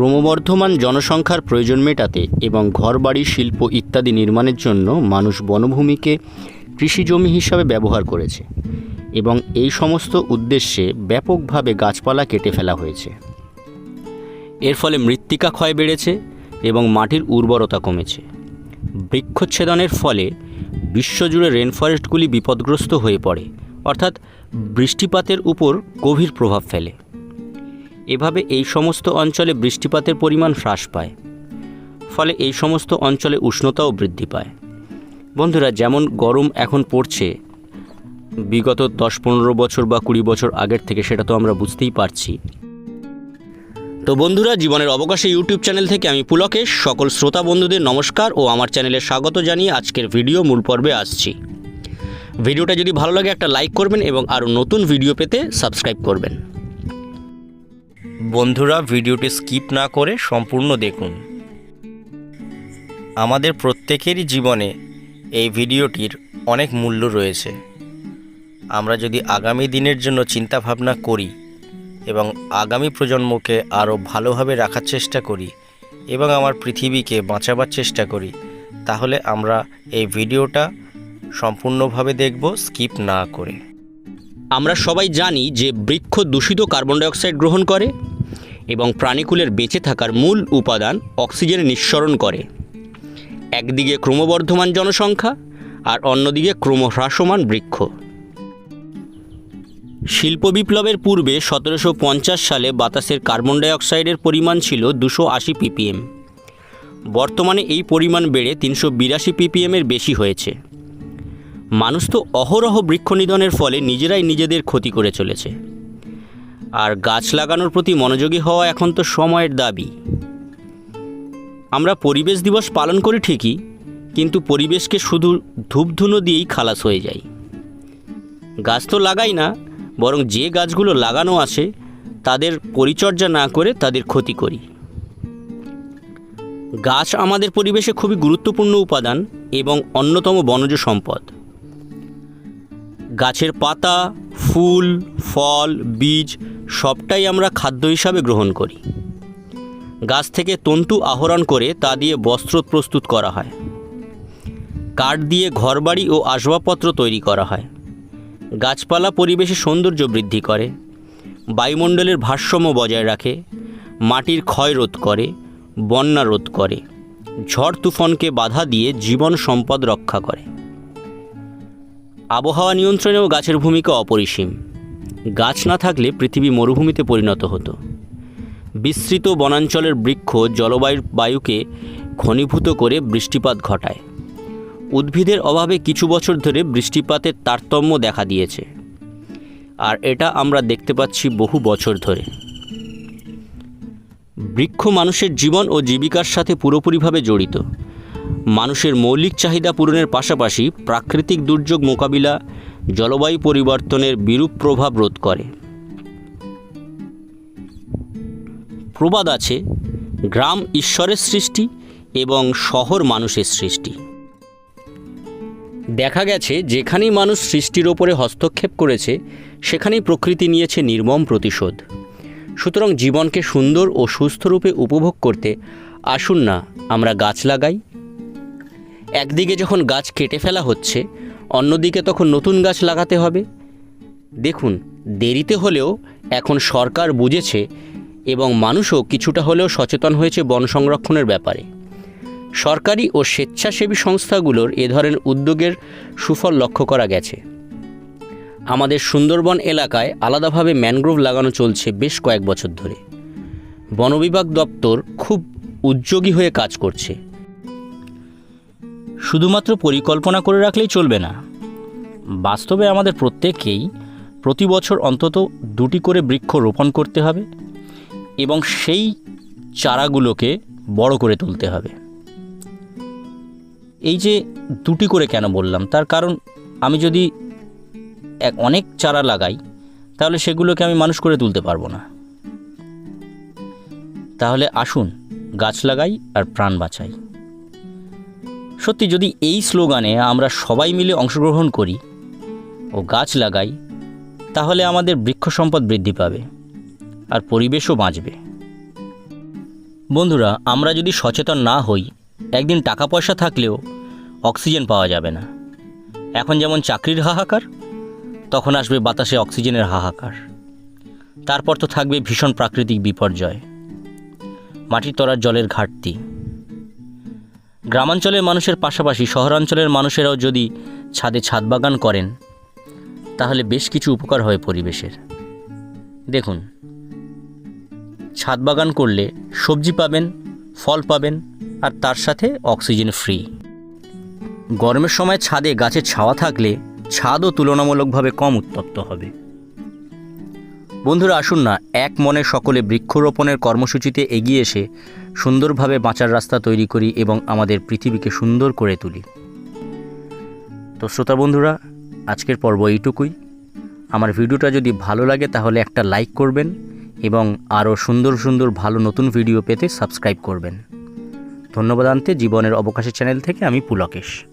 ক্রমবর্ধমান জনসংখ্যার প্রয়োজন মেটাতে এবং ঘরবাড়ি, শিল্প ইত্যাদি নির্মাণের জন্য মানুষ বনভূমিকে কৃষিজমি হিসাবে ব্যবহার করেছে এবং এই সমস্ত উদ্দেশ্যে ব্যাপকভাবে গাছপালা কেটে ফেলা হয়েছে। এর ফলে মৃত্তিকা ক্ষয় বেড়েছে এবং মাটির উর্বরতা কমেছে। বৃক্ষচ্ছেদনের ফলে বিশ্বজুড়ে রেনফরেস্টগুলি বিপদগ্রস্ত হয়ে পড়ে, অর্থাৎ বৃষ্টিপাতের উপর গভীর প্রভাব ফেলে। এভাবে এই সমস্ত অঞ্চলে বৃষ্টিপাতের পরিমাণ হ্রাস পায়। ফলে এই সমস্ত অঞ্চলে উষ্ণতাও বৃদ্ধি পায়। বন্ধুরা, যেমন গরম এখন পড়ছে, বিগত দশ পনেরো বছর বা কুড়ি বছর আগের থেকে সেটা তো আমরা বুঝতেই পারছি। তো বন্ধুরা, জীবনের অবকাশে ইউটিউব চ্যানেল থেকে আমি পুলকেশ। সকল শ্রোতা বন্ধুদের নমস্কার ও আমার চ্যানেলে স্বাগত জানিয়ে আজকের ভিডিও মূল পর্বে আসছি। ভিডিওটা যদি ভালো লাগে একটা লাইক করবেন এবং আরও নতুন ভিডিও পেতে সাবস্ক্রাইব করবেন। বন্ধুরা, ভিডিওটি স্কিপ না করে সম্পূর্ণ দেখুন। আমাদের প্রত্যেকেরই জীবনে এই ভিডিওটির অনেক মূল্য রয়েছে। আমরা যদি আগামী দিনের জন্য চিন্তা ভাবনা করি এবং আগামী প্রজন্মকে আরও ভালোভাবে রাখার চেষ্টা করি এবং আমার পৃথিবীকে বাঁচাবার চেষ্টা করি, তাহলে আমরা এই ভিডিওটা সম্পূর্ণভাবে দেখব, স্কিপ না করে। আমরা সবাই জানি যে বৃক্ষ দূষিত কার্বন ডাইঅক্সাইড গ্রহণ করে এবং প্রাণীকুলের বেঁচে থাকার মূল উপাদান অক্সিজেন নিঃসরণ করে। একদিকে ক্রমবর্ধমান জনসংখ্যা আর অন্যদিকে ক্রমহ্রাসমান বৃক্ষ। শিল্প বিপ্লবের পূর্বে সতেরোশো পঞ্চাশ সালে বাতাসের কার্বন ডাইঅক্সাইডের পরিমাণ ছিল দুশো আশি পিপিএম। বর্তমানে এই পরিমাণ বেড়ে তিনশো বিরাশি পিপিএমের বেশি হয়েছে। মানুষ তো অহরহ বৃক্ষ নিধনের ফলে নিজেরাই নিজেদের ক্ষতি করে চলেছে। আর গাছ লাগানোর প্রতি মনোযোগী হওয়া এখন তো সময়ের দাবি। আমরা পরিবেশ দিবস পালন করি ঠিকই, কিন্তু পরিবেশকে শুধু ধূপধুনো দিয়েই খালাস হয়ে যায় গাছ তো লাগাই না, বরং যে গাছগুলো লাগানো আছে, তাদের পরিচর্যা না করে তাদের ক্ষতি করি। গাছ আমাদের পরিবেশে খুবই গুরুত্বপূর্ণ উপাদান এবং অন্যতম বনজ সম্পদ। গাছের পাতা, ফুল, ফল, বীজ সবটাই আমরা খাদ্য হিসাবে গ্রহণ করি। গাছ থেকে তন্তু আহরণ করে তা দিয়ে বস্ত্র প্রস্তুত করা হয়। কাঠ দিয়ে ঘরবাড়ি ও আসবাবপত্র তৈরি করা হয়। গাছপালা পরিবেশে সৌন্দর্য বৃদ্ধি করে। বায়ুমণ্ডলের ভারসাম্য বজায় রাখে। মাটির ক্ষয় রোধ করে। বন্যা রোধ করে। ঝড় তুফানকে বাধা দিয়ে জীবন সম্পদ রক্ষা করে। আবহাওয়া নিয়ন্ত্রণেও গাছের ভূমিকা অপরিসীম। গাছ না থাকলে পৃথিবী মরুভূমিতে পরিণত হতো। বিস্তৃত বনাঞ্চলের বৃক্ষ জলবায়ুর বায়ুকে ঘনীভূত করে বৃষ্টিপাত ঘটায়। উদ্ভিদের অভাবে কিছু বছর ধরে বৃষ্টিপাতের তারতম্য দেখা দিয়েছে। আর এটা আমরা দেখতে পাচ্ছি বহু বছর ধরে। বৃক্ষ মানুষের জীবন ও জীবিকার সাথে পুরোপুরিভাবে জড়িত। মানুষের মৌলিক চাহিদা পূরণের পাশাপাশি প্রাকৃতিক দুর্যোগ মোকাবিলা, জলবায়ু পরিবর্তনের বিরূপ প্রভাব রোধ করে। প্রবাদ আছে, গ্রাম ঈশ্বরের সৃষ্টি এবং শহর মানুষের সৃষ্টি। দেখা গেছে, যেখানেই মানুষ সৃষ্টির ওপরে হস্তক্ষেপ করেছে, সেখানেই প্রকৃতি নিয়েছে নির্মম প্রতিশোধ। সুতরাং জীবনকে সুন্দর ও সুস্থ রূপে উপভোগ করতে আসুন না, আমরা গাছ লাগাই একদিকে যখন গাছ কেটে ফেলা হচ্ছে, অন্যদিকে তখন নতুন গাছ লাগাতে হবে। দেখুন, দেরিতে হলেও এখন সরকার বুঝেছে এবং মানুষও কিছুটা হলেও সচেতন হয়েছে বন সংরক্ষণের ব্যাপারে। সরকারি ও স্বেচ্ছাসেবী সংস্থাগুলোর এ ধরনের উদ্যোগের সুফল লক্ষ্য করা গেছে। আমাদের সুন্দরবন এলাকায় আলাদাভাবে ম্যানগ্রোভ লাগানো চলছে বেশ কয়েক বছর ধরে। বনবিভাগ দপ্তর খুব উদ্যোগী হয়ে কাজ করছে। শুধুমাত্র পরিকল্পনা করে রাখলেই চলবে না। বাস্তবে আমাদের প্রত্যেককেই প্রতি বছর অন্তত দুটি করে বৃক্ষ রোপণ করতে হবে এবং সেই চারাগুলোকে বড় করে তুলতে হবে। এই যে দুটি করে কেন বললাম? তার কারণ আমি যদি এক অনেক চারা লাগাই, তাহলে সেগুলোকে আমি মানুষ করে তুলতে পারব না। তাহলে আসুন গাছ লাগাই আর প্রাণ বাঁচাই। সত্যি যদি এই স্লোগানে আমরা সবাই মিলে অংশগ্রহণ করি ও গাছ লাগাই, তাহলে আমাদের বৃক্ষ সম্পদ বৃদ্ধি পাবে আর পরিবেশও বাঁচবে। বন্ধুরা, আমরা যদি সচেতন না হই, একদিন টাকা পয়সা থাকলেও অক্সিজেন পাওয়া যাবে না। এখন যেমন চাকরির হাহাকার, তখন আসবে বাতাসে অক্সিজেনের হাহাকার। তারপর তো থাকবে ভীষণ প্রাকৃতিক বিপর্যয়। মাটির তলার জলের ঘাটতি। গ্রামাঞ্চলের মানুষের পাশাপাশি শহরাঞ্চলের মানুষেরাও যদি ছাদে ছাদ বাগান করেন, তাহলে বেশ কিছু উপকার হয় পরিবেশের। দেখুন, ছাদ বাগান করলে সবজি পাবেন, ফল পাবেন, আর তার সাথে অক্সিজেন ফ্রি। গরমের সময় ছাদে গাছের ছাওয়া থাকলে ছাদও তুলনামূলকভাবে কম উত্তপ্ত হবে। বন্ধুরা, আসুন না, এক মনে সকলে বৃক্ষরোপণের কর্মসূচিতে এগিয়ে এসে সুন্দরভাবে বাঁচার রাস্তা তৈরি করি এবং আমাদের পৃথিবীকে সুন্দর করে তুলি। তো শ্রোতা বন্ধুরা, আজকের পর্ব এইটুকুই। আমার ভিডিওটা যদি ভালো লাগে তাহলে একটা লাইক করবেন এবং আরও সুন্দর সুন্দর ভালো নতুন ভিডিও পেতে সাবস্ক্রাইব করবেন। ধন্যবাদ আনতে, জীবনের অবকাশের চ্যানেল থেকে আমি পুলকেশ।